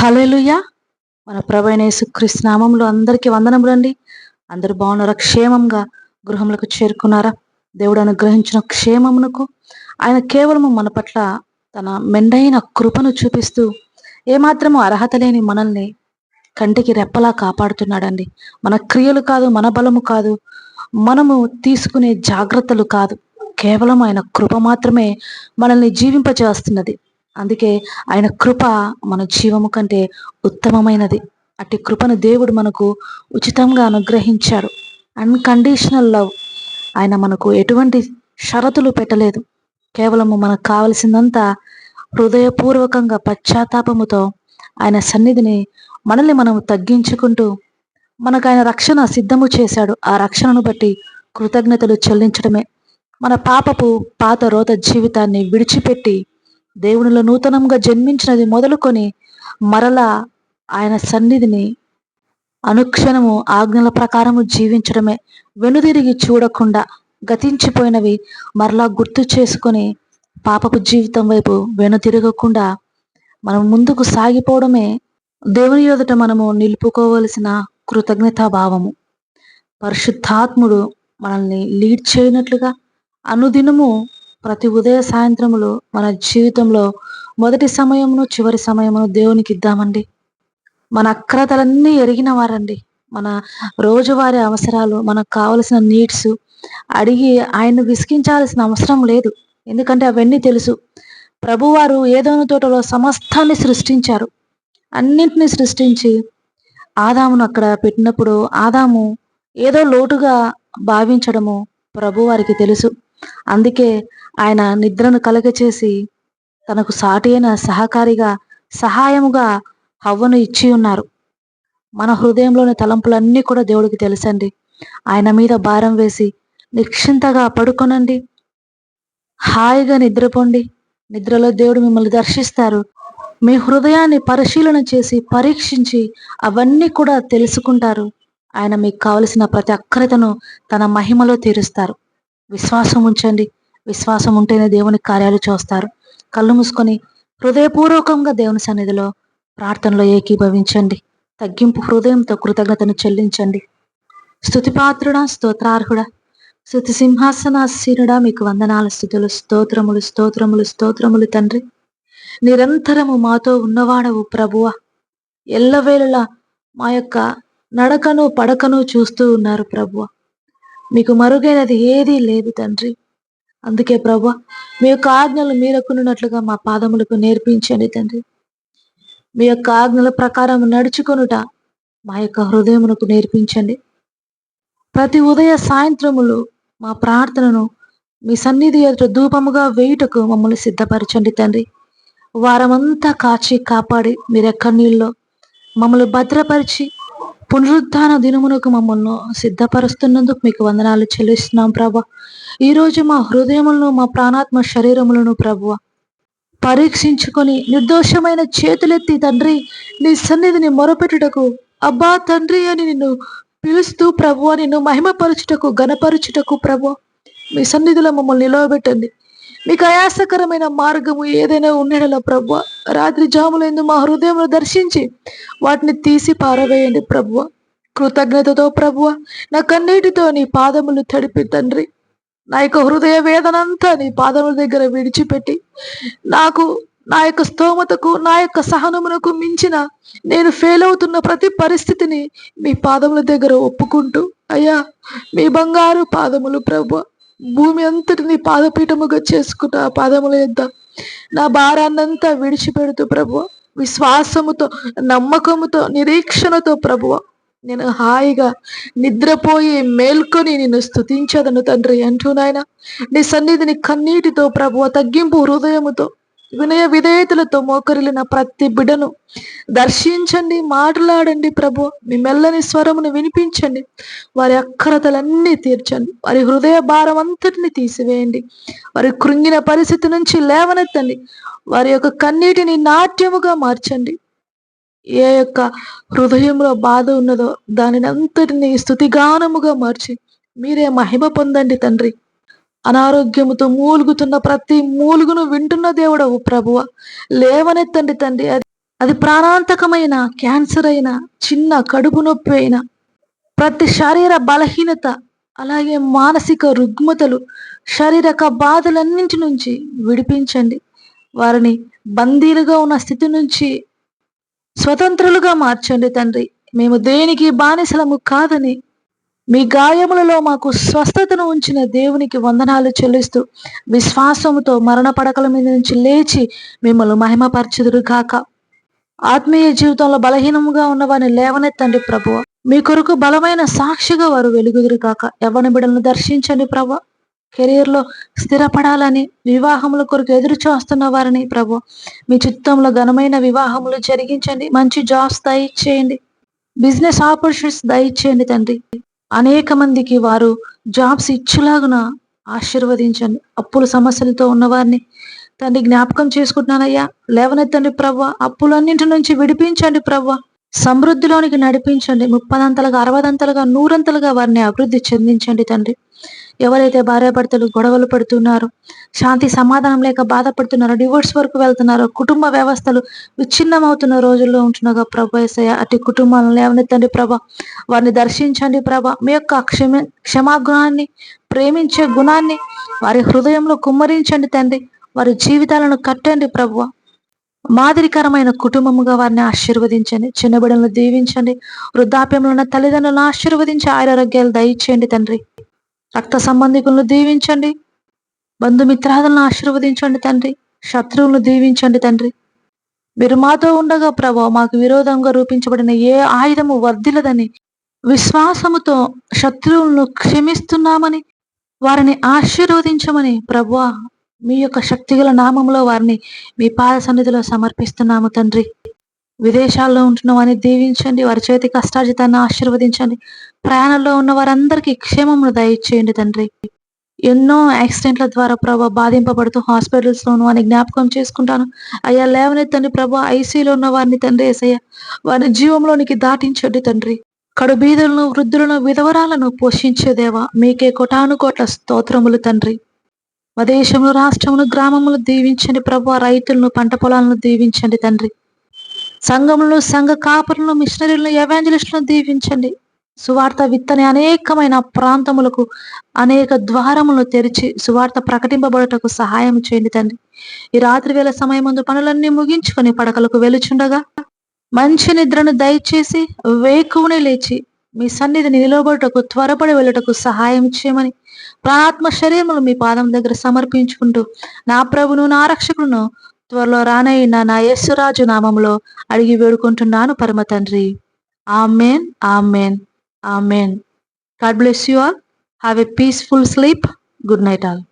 హల్లెలూయా. మన ప్రభైన యేసుక్రీస్తు నామంలో అందరికీ వందనములండి. అందరూ బాగున్నారా? క్షేమంగా గృహములకు చేరుకున్నారా? దేవుడు అనుగ్రహించిన క్షేమమునకు ఆయన కేవలము మన పట్ల తన మెండైన కృపను చూపిస్తూ ఏమాత్రము అర్హత లేని మనల్ని కంటికి రెప్పలా కాపాడుతున్నాడండి. మన క్రియలు కాదు మన బలము కాదు మనము తీసుకునే జాగ్రత్తలు కాదు. కేవలం ఆయన కృప మాత్రమే మనల్ని జీవింపజేస్తున్నది. అందుకే ఆయన కృప మన జీవము కంటే ఉత్తమమైనది. అట్టి కృపను దేవుడు మనకు ఉచితంగా అనుగ్రహించాడు. అన్కండిషనల్ లవ్ ఆయన మనకు ఎటువంటి షరతులు పెట్టలేదు. కేవలము మనకు కావలసిందంతా హృదయపూర్వకంగా పశ్చాత్తాపముతో ఆయన సన్నిధిని మనల్ని మనం తగ్గించుకుంటూ మనకు ఆయన రక్షణ సిద్ధము చేశాడు. ఆ రక్షణను బట్టి కృతజ్ఞతలు చెల్లించడమే. మన పాపపు పాత రోత జీవితాన్ని విడిచిపెట్టి దేవునిలో నూతనంగా జన్మించినది మొదలుకొని మరలా ఆయన సన్నిధిని అనుక్షణము ఆజ్ఞల ప్రకారము జీవించడమే. వెనుదిరిగి చూడకుండా గతించిపోయినవి మరలా గుర్తు చేసుకొని పాపపు జీవితం వైపు వెనుతిరగకుండా మనం ముందుకు సాగిపోవడమే దేవుని యొదట మనము నిలుపుకోవలసిన కృతజ్ఞతా భావము పరిశుద్ధాత్ముడు మనల్ని లీడ్ చేయనట్లుగా అనుదినము ప్రతి ఉదయ సాయంత్రములు మన జీవితంలో మొదటి సమయమును చివరి సమయమును దేవునికి ఇద్దామండి. మన అక్రతలన్నీ ఎరిగిన వారండి. మన రోజువారీ అవసరాలు మనకు కావలసిన నీడ్స్ అడిగి ఆయన్ను విసిగించాల్సిన అవసరం లేదు. ఎందుకంటే అవన్నీ తెలుసు. ప్రభువారు ఏదోని తోటలో సమస్తాన్ని సృష్టించారు. అన్నింటినీ సృష్టించి ఆదామును అక్కడ పెట్టినప్పుడు ఆదాము ఏదో లోటుగా భావించడము ప్రభువారికి తెలుసు. అందుకే ఆయన నిద్రను కలగచేసి తనకు సాటి అయిన సహకారిగా సహాయముగా హవ్వను ఇచ్చి ఉన్నారు. మన హృదయంలోని తలంపులన్నీ కూడా దేవుడికి తెలుసండి. ఆయన మీద భారం వేసి నిక్షింతగా పడుకొనండి. హాయిగా నిద్రపోండి. నిద్రలో దేవుడు మిమ్మల్ని దర్శిస్తారు. మీ హృదయాన్ని పరిశీలన చేసి పరీక్షించి అవన్నీ కూడా తెలుసుకుంటారు. ఆయన మీకు కావలసిన ప్రతి అక్కరతను తన మహిమలో తీరుస్తారు. విశ్వాసం ఉంచండి. విశ్వాసం ఉంటేనే దేవుని కార్యాలు చూస్తారు. కళ్ళు మూసుకొని హృదయపూర్వకంగా దేవుని సన్నిధిలో ప్రార్థనలో ఏకీభవించండి. తగ్గింపు హృదయంతో కృతజ్ఞతను చెల్లించండి. స్థుతిపాత్రుడా స్తోత్రార్హుడా స్థుతి సింహాసనాసీనుడా మీకు వందనాల స్థుతులు స్తోత్రములు స్తోత్రములు స్తోత్రములు తండ్రి. నిరంతరము మాతో ఉన్నవాడవు ప్రభువ. ఎల్లవేళలా మా యొక్క నడకను పడకను చూస్తూ ఉన్నారు ప్రభువ. మీకు మరుగైనది ఏదీ లేదు తండ్రి. అందుకే ప్రభా మీ యొక్క ఆజ్ఞలు మీరకున్నట్లుగా మా పాదములకు నేర్పించండి తండ్రి. మీ యొక్క ఆజ్ఞల ప్రకారం నడుచుకొనుట మా యొక్క హృదయమునకు నేర్పించండి. ప్రతి ఉదయ సాయంత్రములు మా ప్రార్థనను మీ సన్నిధి ఎదుట ధూపముగా వేయుటకు మమ్మల్ని సిద్ధపరచండి తండ్రి. వారమంతా కాచి కాపాడి మీరెక్కడి నీళ్ళలో మమ్మల్ని భద్రపరిచి పునరుద్ధాన దినమునకు మమ్మల్ని సిద్ధపరుస్తున్నందుకు మీకు వందనాలు చెల్లిస్తున్నాం ప్రభా. ఈరోజు మా హృదయములను మా ప్రాణాత్మ శరీరములను ప్రభువ పరీక్షించుకొని నిర్దోషమైన చేతులెత్తి తండ్రి నీ సన్నిధిని మొరపెట్టుటకు అబ్బా తండ్రి అని నిన్ను పిలుస్తూ ప్రభువ నిన్ను మహిమపరచుటకు గణపరచుటకు ప్రభు మీ సన్నిధిలో మమ్మల్ని నిలవబెట్టండి. మీకు ఆయాసకరమైన మార్గము ఏదైనా ఉండేలా ప్రభు రాత్రి జాములందు మా హృదయంలో దర్శించి వాటిని తీసి పారవేయండి ప్రభువ. కృతజ్ఞతతో ప్రభువ నా కన్నీటితో నీ పాదములు తడిపి తండ్రి. నా యొక్క హృదయ వేదనంతా నీ పాదముల దగ్గర విడిచిపెట్టి నాకు నా యొక్క స్తోమతకు నా యొక్క సహనమునకు మించిన నేను ఫెయిల్ అవుతున్న ప్రతి పరిస్థితిని మీ పాదముల దగ్గర ఒప్పుకుంటూ అయ్యా మీ బంగారు పాదములు ప్రభు భూమి అంతటిని పాదపీఠముగా చేసుకుంటా ఆ పాదముల యొద్ద నా భారాన్నంతా విడిచిపెడుతూ ప్రభు విశ్వాసముతో నమ్మకముతో నిరీక్షణతో ప్రభువ నేను హాయిగా నిద్రపోయి మేల్కొని నేను స్థుతించదను తండ్రి అంటూ నాయన. నీ సన్నిధిని కన్నీటితో ప్రభువ తగ్గింపు హృదయముతో వినయ విధేయతలతో మోకరిలిన ప్రతి బిడను దర్శించండి మాట్లాడండి ప్రభు. మీ మెల్లని స్వరమును వినిపించండి. వారి అక్కరతలన్నీ తీర్చండి. వారి హృదయ భారం అంతటిని తీసివేయండి. వారి కృంగిన పరిస్థితి నుంచి లేవనెత్తండి. వారి యొక్క కన్నీటిని నాట్యముగా మార్చండి. ఏ యొక్క హృదయంలో బాధ ఉన్నదో దానిని అంతటిని స్థుతిగానముగా మార్చి మీరే మహిమ పొందండి తండ్రి. అనారోగ్యముతో మూలుగుతున్న ప్రతి మూలుగును వింటున్న దేవుడవు ప్రభువ. లేవనెత్తండి తండ్రి అది అది ప్రాణాంతకమైన క్యాన్సర్ అయినా చిన్న కడుపు నొప్పి అయినా ప్రతి శరీర బలహీనత అలాగే మానసిక రుగ్మతలు శారీరక బాధలన్నింటి నుంచి విడిపించండి. వారిని బందీలుగా ఉన్న స్థితి నుంచి స్వతంత్రులుగా మార్చండి తండ్రి. మేము దేనికి బానిసలము కాదని మీ గాయములలో మాకు స్వస్థతను ఉంచిన దేవునికి వందనాలు చెల్లిస్తూ విశ్వాసముతో మరణ పడకల మీద నుంచి లేచి మిమ్మల్ని మహిమపరచుదురు కాక ఆత్మీయ జీవితంలో బలహీనముగా ఉన్న వారిని లేవనెత్తండి ప్రభువ. మీ కొరకు బలమైన సాక్షిగా వారు వెలుగుదురు కాక యవ్వన బిడలను దర్శించండి ప్రభు కెరీర్లో స్థిరపడాలని వివాహముల కొరకు ఎదురు చూస్తున్న వారిని ప్రభు మీ చిత్తంలో ఘనమైన వివాహములు జరిగించండి. మంచి జాబ్స్ దయచేయండి. బిజినెస్ ఆపర్చునిటీస్ దయచేయండి తండ్రి. అనేక మందికి వారు జాబ్స్ ఇచ్చులాగున ఆశీర్వదించండి అప్పుల సమస్యలతో ఉన్నవారిని తండ్రి జ్ఞాపకం చేసుకుంటున్నానయ్యా. లేవనెత్తండి ప్రవ్వ. అప్పులన్నింటి నుంచి విడిపించండి ప్రవ్వ. సమృద్ధిలోనికి నడిపించండి. ముప్పదంతలుగా అరవదంతలుగా నూరంతలుగా వారిని అభివృద్ధి చెందించండి తండ్రి. ఎవరైతే భార్యాభర్తలు గొడవలు పడుతున్నారో శాంతి సమాధానం లేక బాధపడుతున్నారో డివోర్స్ వరకు వెళ్తున్నారో కుటుంబ వ్యవస్థలు విచ్ఛిన్నమవుతున్న రోజుల్లో ఉంటున్నాగా ప్రభ ఏసయ్య. అటు కుటుంబాలను లేవనెత్తండి ప్రభ. వారిని దర్శించండి ప్రభ. మీ యొక్క క్షమ క్షమాగుణాన్ని ప్రేమించే గుణాన్ని వారి హృదయంలో కుమ్మరించండి తండ్రి. వారి జీవితాలను కట్టండి ప్రభు. మాదిరికరమైన కుటుంబముగా వారిని ఆశీర్వదించండి. చిన్నబిడలను దీవించండి. వృద్ధాప్యంలో ఉన్న తల్లిదండ్రులను ఆశీర్వదించి ఆరోగ్యాలు దయచేయండి తండ్రి. రక్త సంబంధికులను దీవించండి. బంధుమిత్రాదులను ఆశీర్వదించండి తండ్రి. శత్రువులను దీవించండి తండ్రి. మీరు మాతో ఉండగా ప్రభా మాకు విరోధంగా రూపించబడిన ఏ ఆయుధము వర్ధిలదని విశ్వాసముతో శత్రువులను క్షమిస్తున్నామని వారిని ఆశీర్వదించమని ప్రభా మీ యొక్క శక్తిగల నామంలో వారిని మీ పాద సన్నిధిలో సమర్పిస్తున్నాము తండ్రి. విదేశాల్లో ఉంటున్న వారిని దీవించండి వారి చేతి కష్టార్జితాన్ని ఆశీర్వదించండి. ప్రయాణంలో ఉన్న వారందరికీ క్షేమమును దయచేయండి తండ్రి. ఎన్నో యాక్సిడెంట్ల ద్వారా ప్రభా బాధింపబడుతూ హాస్పిటల్స్లో ఉన్న వారిని జ్ఞాపకం చేసుకుంటాను. అయ్యా లేవనెత్తండి ప్రభా ఐసీలో ఉన్న వారిని తండ్రి ఏసయ్య వారి జీవంలోనికి దాటించండి తండ్రి. కడు బీదులను వృద్ధులను విధవరాలను పోషించేదేవా మీకే కోటాను కోట్ల స్తోత్రములు తండ్రి. దేశంలో రాష్ట్రములు గ్రామములు దీవించండి ప్రభు. రైతులను పంట పొలాలను దీవించండి తండ్రి. సంఘములను సంఘ కాపులను మిషనరీలను ఎవాంజలిస్టులను దీవించండి. సువార్త విత్తని అనేకమైన ప్రాంతములకు అనేక ద్వారములను తెరిచి సువార్త ప్రకటింపబడటకు సహాయం చేయండి తండ్రి. ఈ రాత్రి వేళ సమయం ముందు పనులన్నీ ముగించుకొని పడకలకు వెలుచుండగా మంచి నిద్రను దయచేసి వేకువని లేచి మీ సన్నిధిని నిలబడుటకు త్వరపడి వెళ్ళటకు సహాయం చేయమని ప్రాత్మ శరీరములు మీ పాదం దగ్గర సమర్పించుకుంటూ నా ప్రభును నా రక్షకులను త్వరలో రానయ్యిన నా యేసురాజు నామంలో అడిగి వేడుకుంటున్నాను పరమ తండ్రి. Amen amen amen. God bless you all. Have a peaceful sleep. Good night all.